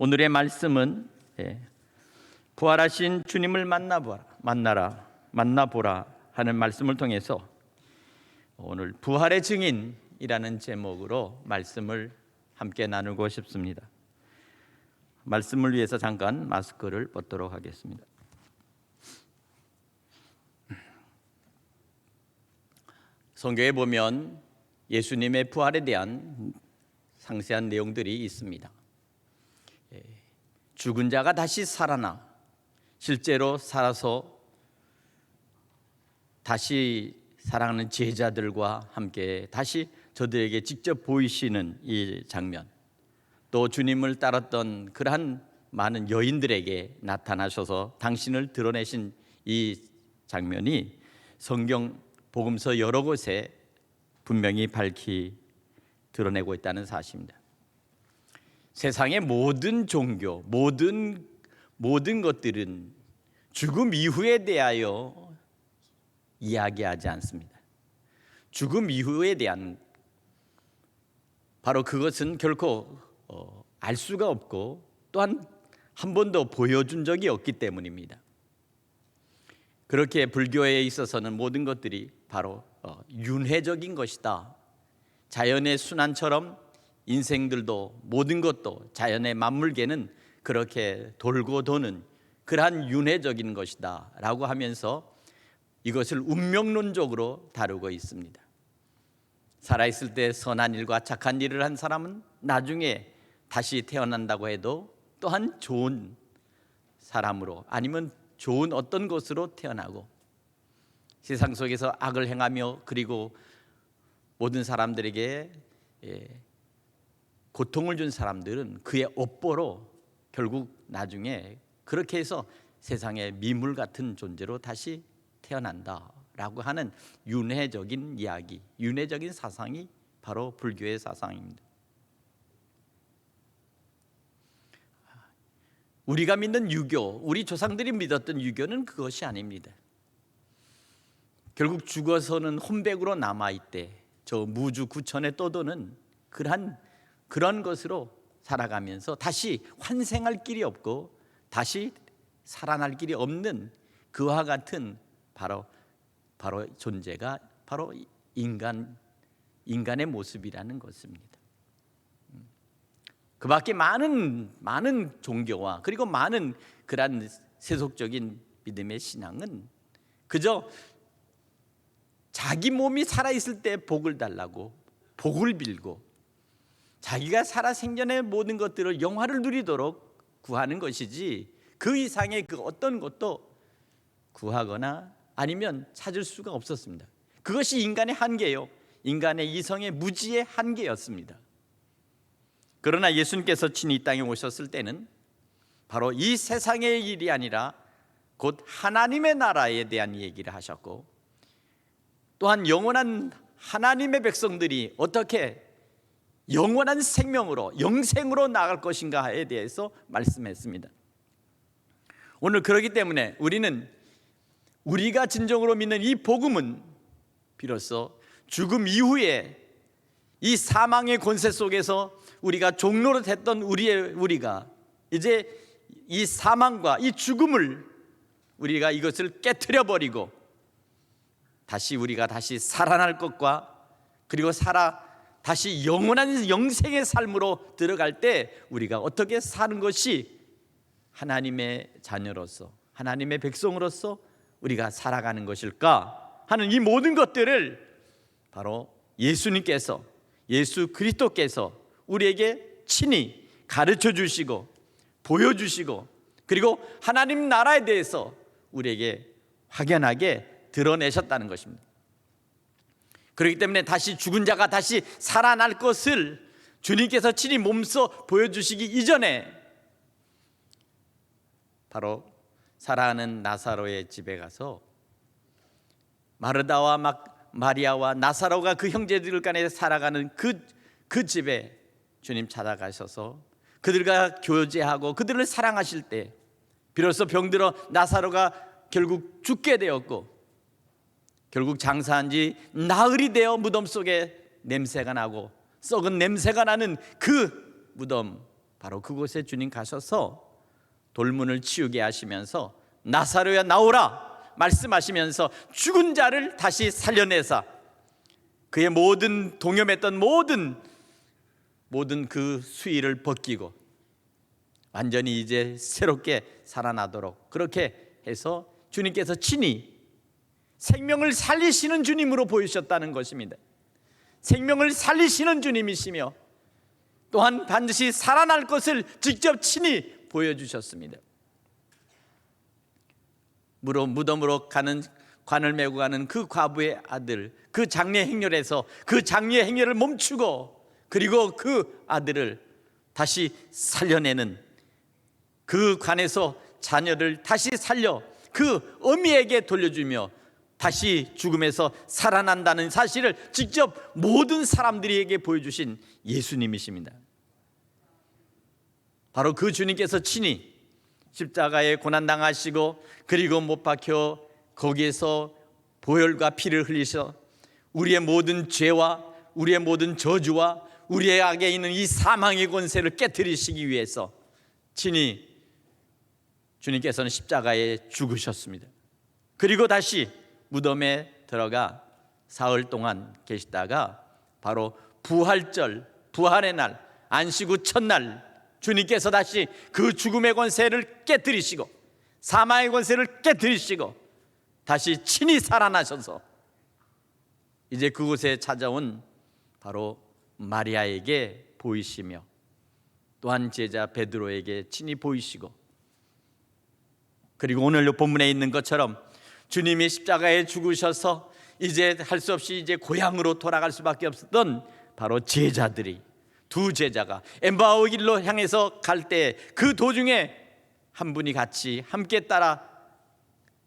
오늘의 말씀은 예, 부활하신 주님을 만나보라, 만나라, 만나보라 하는 말씀을 통해서 오늘 부활의 증인이라는 제목으로 말씀을 함께 나누고 싶습니다. 말씀을 위해서 잠깐 마스크를 벗도록 하겠습니다. 성경에 보면 예수님의 부활에 대한 상세한 내용들이 있습니다. 예, 죽은 자가 다시 살아나 실제로 살아서 다시 사랑하는 제자들과 함께 다시 저들에게 직접 보이시는 이 장면 또 주님을 따랐던 그러한 많은 여인들에게 나타나셔서 당신을 드러내신 이 장면이 성경 복음서 여러 곳에 분명히 밝히 드러내고 있다는 사실입니다. 세상의 모든 종교, 모든 모든 것들은 죽음 이후에 대하여 이야기하지 않습니다. 죽음 이후에 대한 바로 그것은 결코 어, 알 수가 없고 또한 한 번도 보여준 적이 없기 때문입니다. 그렇게 불교에 있어서는 모든 것들이 바로 어, 윤회적인 것이다. 자연의 순환처럼 인생들도 모든 것도 자연의 만물계는 그렇게 돌고 도는 그러한 윤회적인 것이다 라고 하면서 이것을 운명론적으로 다루고 있습니다. 살아있을 때 선한 일과 착한 일을 한 사람은 나중에 다시 태어난다고 해도 또한 좋은 사람으로 아니면 좋은 어떤 것으로 태어나고 세상 속에서 악을 행하며 그리고 모든 사람들에게 예, 고통을 준 사람들은 그의 업보로 결국 나중에 그렇게 해서 세상의 미물 같은 존재로 다시 태어난다라고 하는 윤회적인 이야기, 윤회적인 사상이 바로 불교의 사상입니다. 우리가 믿는 유교, 우리 조상들이 믿었던 유교는 그것이 아닙니다. 결국 죽어서는 혼백으로 남아 있대. 저 무주 구천에 떠도는 그러한 그런 것으로 살아가면서 다시 환생할 길이 없고 다시 살아날 길이 없는 그와 같은 바로 바로 존재가 바로 인간 인간의 모습이라는 것입니다. 그밖에 많은 많은 종교와 그리고 많은 그러한 세속적인 믿음의 신앙은 그저 자기 몸이 살아 있을 때 복을 달라고 복을 빌고 자기가 살아 생전의 모든 것들을 영화를 누리도록 구하는 것이지 그 이상의 그 어떤 것도 구하거나 아니면 찾을 수가 없었습니다. 그것이 인간의 한계요. 인간의 이성의 무지의 한계였습니다. 그러나 예수님께서 친히 이 땅에 오셨을 때는 바로 이 세상의 일이 아니라 곧 하나님의 나라에 대한 얘기를 하셨고 또한 영원한 하나님의 백성들이 어떻게 영원한 생명으로 영생으로 나갈 것인가에 대해서 말씀했습니다. 오늘 그러기 때문에 우리는 우리가 진정으로 믿는 이 복음은 비로소 죽음 이후에 이 사망의 권세 속에서 우리가 종로로 됐던 우리의 우리가 이제 이 사망과 이 죽음을 우리가 이것을 깨뜨려 버리고 다시 우리가 다시 살아날 것과 그리고 살아 다시 영원한 영생의 삶으로 들어갈 때 우리가 어떻게 사는 것이 하나님의 자녀로서 하나님의 백성으로서 우리가 살아가는 것일까 하는 이 모든 것들을 바로 예수님께서 예수 그리스도께서 우리에게 친히 가르쳐 주시고 보여 주시고 그리고 하나님 나라에 대해서 우리에게 확연하게 드러내셨다는 것입니다. 그렇기 때문에 다시 죽은 자가 다시 살아날 것을 주님께서 친히 몸소 보여주시기 이전에 바로 사랑하는 나사로의 집에 가서 마르다와 막 마리아와 나사로가 그 형제들 간에 살아가는 그, 그 집에 주님 찾아가셔서 그들과 교제하고 그들을 사랑하실 때 비로소 병들어 나사로가 결국 죽게 되었고 결국 장사한 지 나흘이 되어 무덤 속에 냄새가 나고 썩은 냄새가 나는 그 무덤 바로 그곳에 주님 가셔서 돌문을 치우게 하시면서 나사로야 나오라 말씀하시면서 죽은 자를 다시 살려내사. 그의 모든 동염했던 모든 모든 그 수위를 벗기고 완전히 이제 새롭게 살아나도록 그렇게 해서 주님께서 친히 생명을 살리시는 주님으로 보이셨다는 것입니다. 생명을 살리시는 주님이시며 또한 반드시 살아날 것을 직접 친히 보여주셨습니다. 무로 무덤으로 가는 관을 메고 가는 그 과부의 아들 그 장례 행렬에서 그 장례 행렬을 멈추고 그리고 그 아들을 다시 살려내는 그 관에서 자녀를 다시 살려 그 어미에게 돌려주며 다시 죽음에서 살아난다는 사실을 직접 모든 사람들에게 보여주신 예수님이십니다. 바로 그 주님께서 친히 십자가에 고난 당하시고 그리고 못 박혀 거기에서 보혈과 피를 흘리셔 우리의 모든 죄와 우리의 모든 저주와 우리의 악에 있는 이 사망의 권세를 깨뜨리시기 위해서 친히 주님께서는 십자가에 죽으셨습니다. 그리고 다시 무덤에 들어가 사흘 동안 계시다가 바로 부활절 부활의 날 안식 후 첫날 주님께서 다시 그 죽음의 권세를 깨뜨리시고 사망의 권세를 깨뜨리시고 다시 친히 살아나셔서 이제 그곳에 찾아온 바로 마리아에게 보이시며 또한 제자 베드로에게 친히 보이시고 그리고 오늘 본문에 있는 것처럼 주님이 십자가에 죽으셔서 이제 할 수 없이 이제 고향으로 돌아갈 수밖에 없었던 바로 제자들이 두 제자가 엠바오 길로 향해서 갈 때 그 도중에 한 분이 같이 함께 따라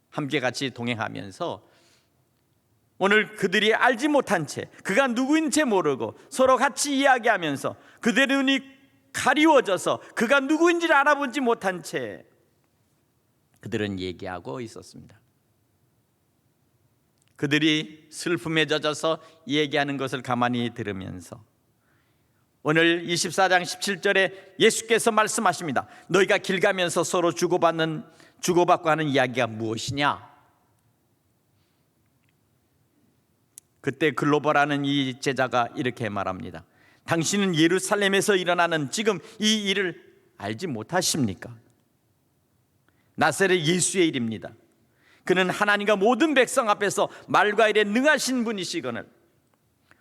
함께 같이 동행하면서 오늘 그들이 알지 못한 채 그가 누구인 채 모르고 서로 같이 이야기하면서 그들의 눈이 가리워져서 그가 누구인지를 알아보지 못한 채 그들은 얘기하고 있었습니다. 그들이 슬픔에 젖어서 얘기하는 것을 가만히 들으면서 오늘 24장 17절에 예수께서 말씀하십니다. 너희가 길 가면서 서로 주고받는 주고받고 하는 이야기가 무엇이냐? 그때 글로벌하는 이 제자가 이렇게 말합니다. 당신은 예루살렘에서 일어나는 지금 이 일을 알지 못하십니까? 나사렛 예수의 일입니다. 그는 하나님과 모든 백성 앞에서 말과 일에 능하신 분이시거늘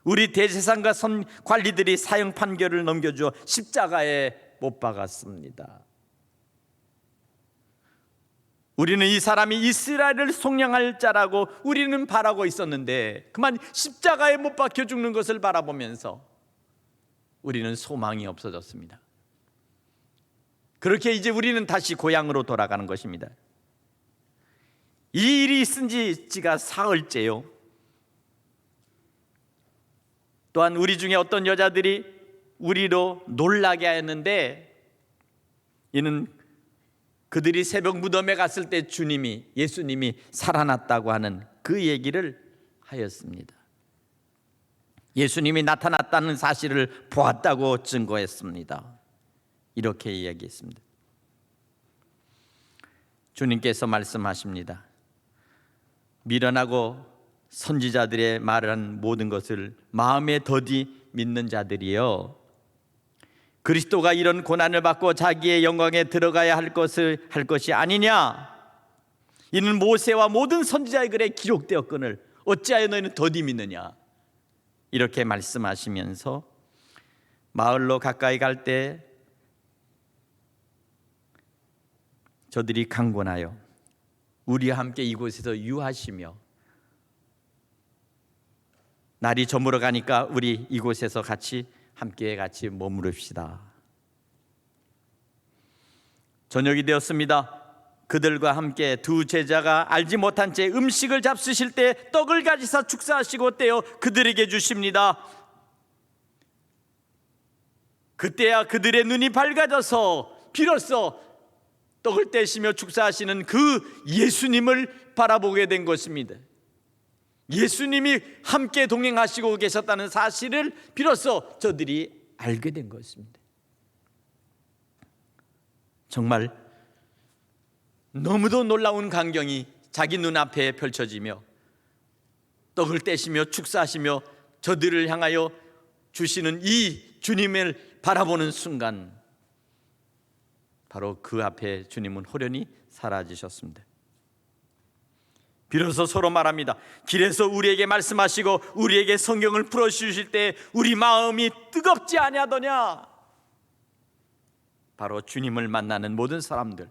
우리 대제사장과 선 관리들이 사형 판결을 넘겨주어 십자가에 못 박았습니다. 우리는 이 사람이 이스라엘을 속량할 자라고 우리는 바라고 있었는데 그만 십자가에 못 박혀 죽는 것을 바라보면서 우리는 소망이 없어졌습니다. 그렇게 이제 우리는 다시 고향으로 돌아가는 것입니다. 이 일이 있은 지 지가 사흘째요. 또한 우리 중에 어떤 여자들이 우리로 놀라게 하였는데 이는 그들이 새벽 무덤에 갔을 때 주님이 예수님이 살아났다고 하는 그 얘기를 하였습니다. 예수님이 나타났다는 사실을 보았다고 증거했습니다. 이렇게 이야기했습니다. 주님께서 말씀하십니다. 미련하고 선지자들의 말한 모든 것을 마음에 더디 믿는 자들이요. 그리스도가 이런 고난을 받고 자기의 영광에 들어가야 할 것을 할 것이 아니냐? 이는 모세와 모든 선지자의 글에 기록되었거늘 어찌하여 너희는 더디 믿느냐? 이렇게 말씀하시면서 마을로 가까이 갈 때 저들이 강권하여 우리와 함께 이곳에서 유하시며 날이 저물어 가니까 우리 이곳에서 같이 함께 같이 머무릅시다. 저녁이 되었습니다. 그들과 함께 두 제자가 알지 못한 채 음식을 잡수실 때 떡을 가지사 축사하시고 떼어 그들에게 주십니다. 그때야 그들의 눈이 밝아져서 비로소 떡을 떼시며 축사하시는 그 예수님을 바라보게 된 것입니다. 예수님이 함께 동행하시고 계셨다는 사실을 비로소 저들이 알게 된 것입니다. 정말 너무도 놀라운 광경이 자기 눈앞에 펼쳐지며 떡을 떼시며 축사하시며 저들을 향하여 주시는 이 주님을 바라보는 순간 바로 그 앞에 주님은 호련히 사라지셨습니다. 비로소 서로 말합니다. 길에서 우리에게 말씀하시고 우리에게 성경을 풀어 주실 때 우리 마음이 뜨겁지 아니하더냐? 바로 주님을 만나는 모든 사람들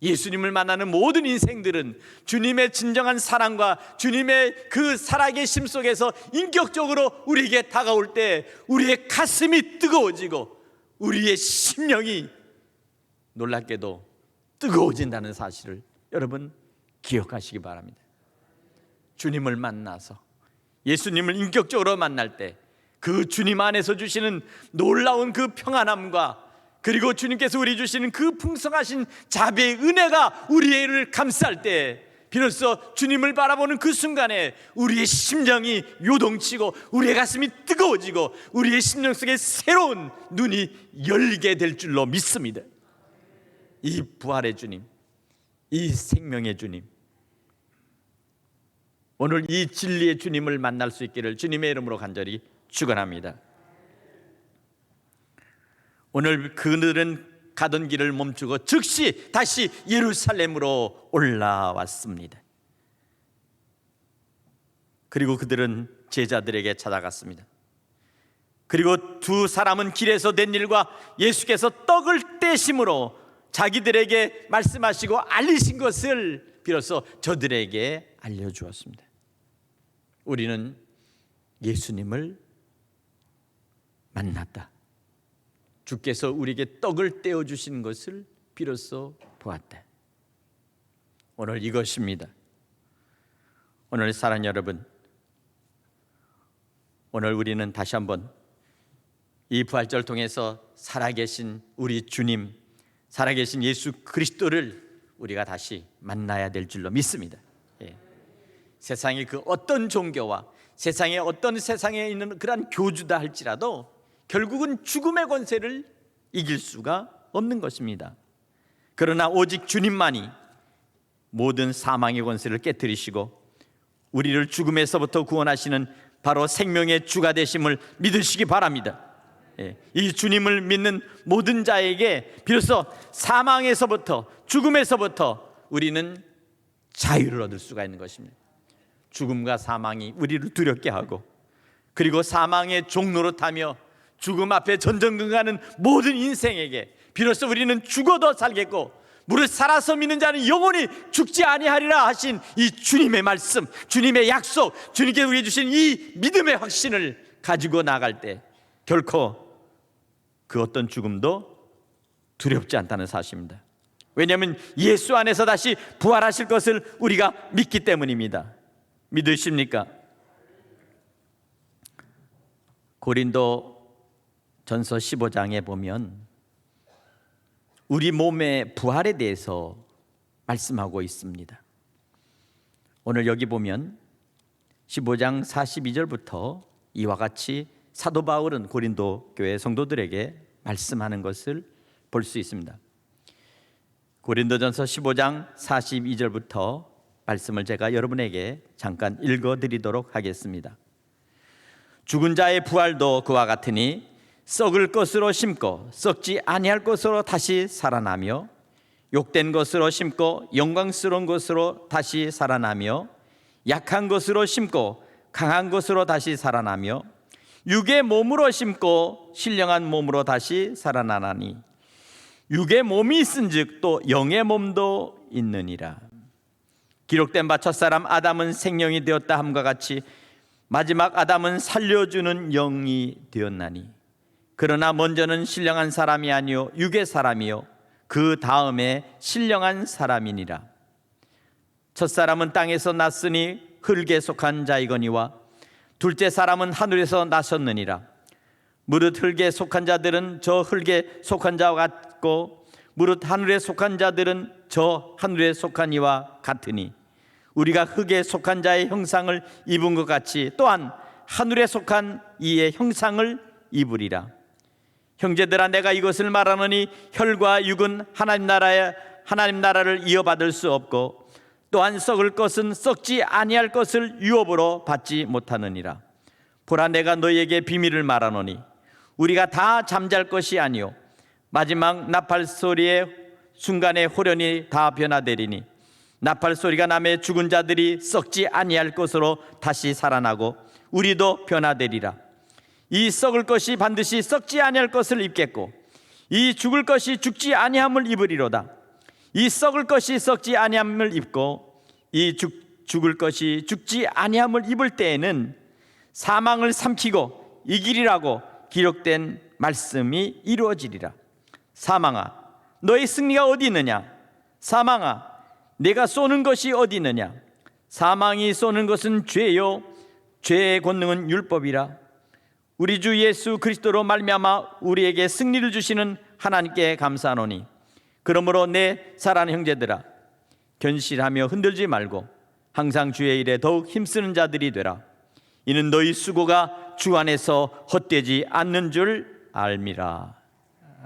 예수님을 만나는 모든 인생들은 주님의 진정한 사랑과 주님의 그 살아계심 속에서 인격적으로 우리에게 다가올 때 우리의 가슴이 뜨거워지고 우리의 심령이 놀랍게도 뜨거워진다는 사실을 여러분 기억하시기 바랍니다. 주님을 만나서 예수님을 인격적으로 만날 때 그 주님 안에서 주시는 놀라운 그 평안함과 그리고 주님께서 우리 주시는 그 풍성하신 자비의 은혜가 우리를 감쌀 때 비로소 주님을 바라보는 그 순간에 우리의 심령이 요동치고 우리의 가슴이 뜨거워지고 우리의 심령 속에 새로운 눈이 열리게 될 줄로 믿습니다. 이 부활의 주님, 이 생명의 주님, 오늘 이 진리의 주님을 만날 수 있기를 주님의 이름으로 간절히 축원합니다. 오늘 그들은 가던 길을 멈추고 즉시 다시 예루살렘으로 올라왔습니다. 그리고 그들은 제자들에게 찾아갔습니다. 그리고 두 사람은 길에서 된 일과 예수께서 떡을 떼심으로 자기들에게 말씀하시고 알리신 것을 비로소 저들에게 알려주었습니다. 우리는 예수님을 만났다. 주께서 우리에게 떡을 떼어 주신 것을 비로소 보았다. 오늘 이것입니다. 오늘 사랑 여러분, 오늘 우리는 다시 한번 이 부활절 통해서 살아계신 우리 주님, 살아계신 예수 그리스도를 우리가 다시 만나야 될 줄로 믿습니다. 예. 세상의 그 어떤 종교와 세상의 어떤 세상에 있는 그러한 교주다 할지라도 결국은 죽음의 권세를 이길 수가 없는 것입니다. 그러나 오직 주님만이 모든 사망의 권세를 깨뜨리시고 우리를 죽음에서부터 구원하시는 바로 생명의 주가 되심을 믿으시기 바랍니다. 예, 이 주님을 믿는 모든 자에게 비로소 사망에서부터 죽음에서부터 우리는 자유를 얻을 수가 있는 것입니다. 죽음과 사망이 우리를 두렵게 하고 그리고 사망의 종로로 타며 죽음 앞에 전전긍긍하는 모든 인생에게 비로소 우리는 죽어도 살겠고 무릇 살아서 믿는 자는 영원히 죽지 아니하리라 하신 이 주님의 말씀, 주님의 약속, 주님께 우리 주신 이 믿음의 확신을 가지고 나갈 때 결코 그 어떤 죽음도 두렵지 않다는 사실입니다. 왜냐하면 예수 안에서 다시 부활하실 것을 우리가 믿기 때문입니다. 믿으십니까? 고린도 전서 15장에 보면 우리 몸의 부활에 대해서 말씀하고 있습니다. 오늘 여기 보면 15장 42절부터 이와 같이 사도 바울은 고린도 교회 성도들에게 말씀하는 것을 볼 수 있습니다. 고린도전서 15장 42절부터 말씀을 제가 여러분에게 잠깐 읽어 드리도록 하겠습니다. 죽은 자의 부활도 그와 같으니 썩을 것으로 심고 썩지 아니할 것으로 다시 살아나며 욕된 것으로 심고 영광스러운 것으로 다시 살아나며 약한 것으로 심고 강한 것으로 다시 살아나며 육의 몸으로 심고 신령한 몸으로 다시 살아나나니 육의 몸이 있은즉 또 영의 몸도 있느니라. 기록된 바 첫사람 아담은 생명이 되었다 함과 같이 마지막 아담은 살려주는 영이 되었나니. 그러나 먼저는 신령한 사람이 아니요 육의 사람이요 그 다음에 신령한 사람이니라. 첫사람은 땅에서 났으니 흙에 속한 자이거니와 둘째 사람은 하늘에서 나섰느니라. 무릇 흙에 속한 자들은 저 흙에 속한 자와 같고 무릇 하늘에 속한 자들은 저 하늘에 속한 이와 같으니. 우리가 흙에 속한 자의 형상을 입은 것 같이 또한 하늘에 속한 이의 형상을 입으리라. 형제들아 내가 이것을 말하노니 혈과 육은 하나님 나라에 하나님 나라를 이어받을 수 없고 또한 썩을 것은 썩지 아니할 것을 유업으로 받지 못하느니라. 보라 내가 너희에게 비밀을 말하노니 우리가 다 잠잘 것이 아니요. 마지막 나팔 소리의 순간에 호련이 다 변화되리니 나팔 소리가 남의 죽은 자들이 썩지 아니할 것으로 다시 살아나고 우리도 변화되리라. 이 썩을 것이 반드시 썩지 아니할 것을 입겠고 이 죽을 것이 죽지 아니함을 입으리로다 이 썩을 것이 썩지 아니함을 입고 이 죽, 죽을 것이 죽지 아니함을 입을 때에는 사망을 삼키고 이기리라고 기록된 말씀이 이루어지리라. 사망아 너의 승리가 어디 있느냐? 사망아 내가 쏘는 것이 어디 있느냐? 사망이 쏘는 것은 죄요. 죄의 권능은 율법이라. 우리 주 예수 그리스도로 말미암아 우리에게 승리를 주시는 하나님께 감사하노니 그러므로 내 사랑하는 형제들아 견실하며 흔들지 말고 항상 주의 일에 더욱 힘쓰는 자들이 되라. 이는 너희 수고가 주 안에서 헛되지 않는 줄 알미라.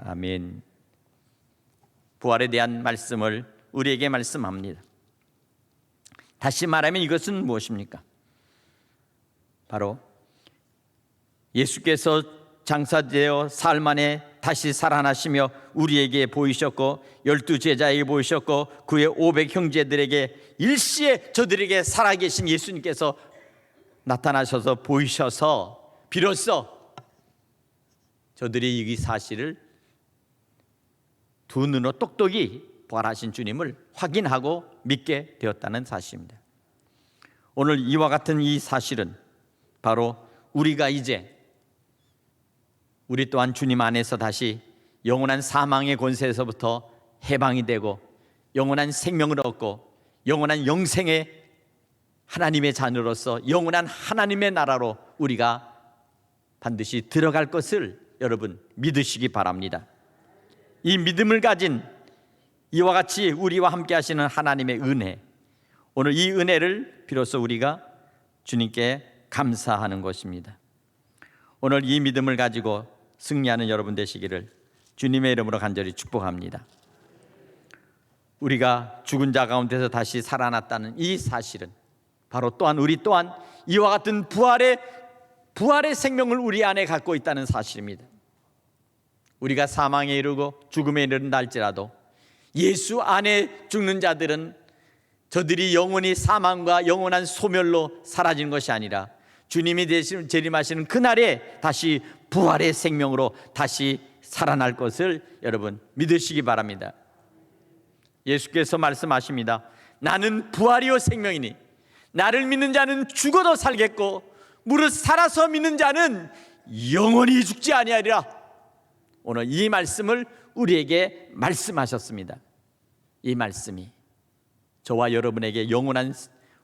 아멘. 부활에 대한 말씀을 우리에게 말씀합니다. 다시 말하면 이것은 무엇입니까? 바로 예수께서 장사되어 사흘 만에 다시 살아나시며 우리에게 보이셨고 열두 제자에게 보이셨고 그의 오백 형제들에게 일시에 저들에게 살아계신 예수님께서 나타나셔서 보이셔서 비로소 저들이 이 사실을 두 눈으로 똑똑히 부활하신 주님을 확인하고 믿게 되었다는 사실입니다. 오늘 이와 같은 이 사실은 바로 우리가 이제 우리 또한 주님 안에서 다시 영원한 사망의 권세에서부터 해방이 되고 영원한 생명을 얻고 영원한 영생의 하나님의 자녀로서 영원한 하나님의 나라로 우리가 반드시 들어갈 것을 여러분 믿으시기 바랍니다. 이 믿음을 가진 이와 같이 우리와 함께 하시는 하나님의 은혜 오늘 이 은혜를 비로소 우리가 주님께 감사하는 것입니다. 오늘 이 믿음을 가지고 승리하는 여러분 되시기를 주님의 이름으로 간절히 축복합니다. 우리가 죽은 자 가운데서 다시 살아났다는 이 사실은 바로 또한 우리 또한 이와 같은 부활의 부활의 생명을 우리 안에 갖고 있다는 사실입니다. 우리가 사망에 이르고 죽음에 이른날지라도 예수 안에 죽는 자들은 저들이 영원히 사망과 영원한 소멸로 사라지는 것이 아니라 주님이 대신 재림하시는 그날에 다시 부활의 생명으로 다시 살아날 것을 여러분 믿으시기 바랍니다. 예수께서 말씀하십니다. 나는 부활이요 생명이니 나를 믿는 자는 죽어도 살겠고 무릇 살아서 믿는 자는 영원히 죽지 아니하리라. 오늘 이 말씀을 우리에게 말씀하셨습니다. 이 말씀이 저와 여러분에게 영원한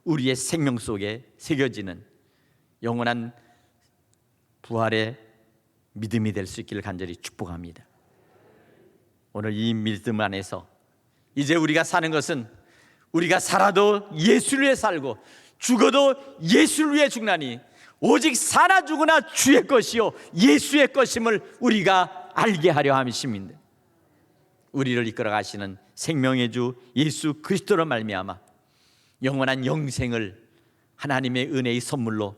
우리의 생명 속에 새겨지는 영원한 부활의 믿음이 될 수 있기를 간절히 축복합니다. 오늘 이 믿음 안에서 이제 우리가 사는 것은 우리가 살아도 예수를 위해 살고 죽어도 예수를 위해 죽나니 오직 살아 죽으나 주의 것이요 예수의 것임을 우리가 알게 하려 함이십니다. 우리를 이끌어 가시는 생명의 주 예수 그리스도로 말미암아 영원한 영생을 하나님의 은혜의 선물로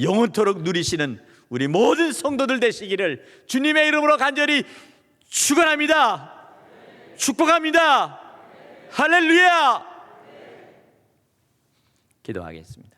영원토록 누리시는 우리 모든 성도들 되시기를 주님의 이름으로 간절히 축원합니다. 축복합니다. 할렐루야. 기도하겠습니다.